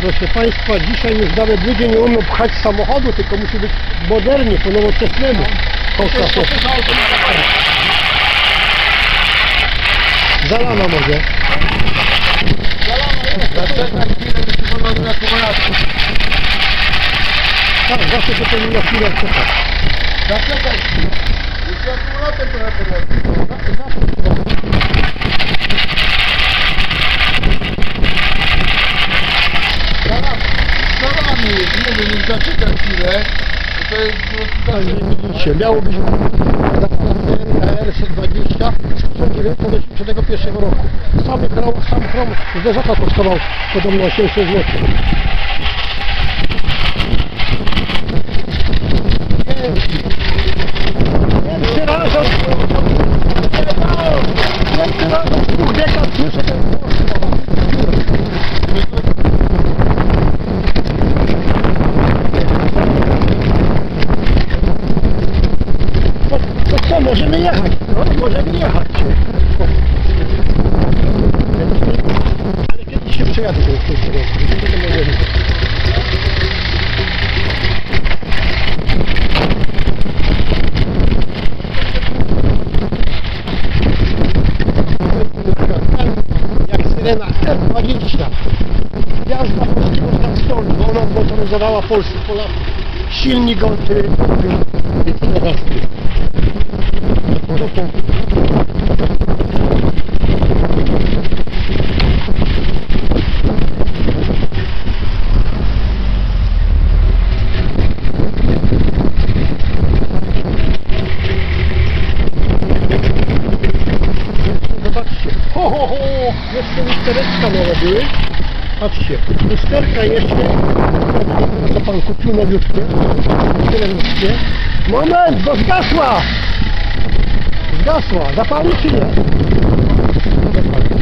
Proszę Państwa, dzisiaj już nawet ludzie nie umieją pchać samochodu, tylko musi być modernie, po nowoczesnemu. Zalana może. Tak, zawsze to ten na chwilę czeka. Zaczekaj! Jeszcze akumulator trochę podłączyć. Za nami jest, nie wiem, zaczekaj chwilę. To jest po prostu Tak, zawsze... nie widzicie, miało być na RS20 1991 roku. Cały chrom, sam chrom zderzaka kosztował podobno 800 zł. Możemy jechać? No, możemy jechać. Ale kiedyś się przejadę do tego. Jak syrena R20. Jazda polskiego traktoru, bo ona motoryzowała Polskę, Polaków. Silnik od Jeszcze lustereczka nowe były. Patrzcie. Lusterka jeszcze. To pan kupił nowiutkie. Tyle ludzkie. Moment, bo zgasła. Zgasła. Zapali czy nie? Zapali.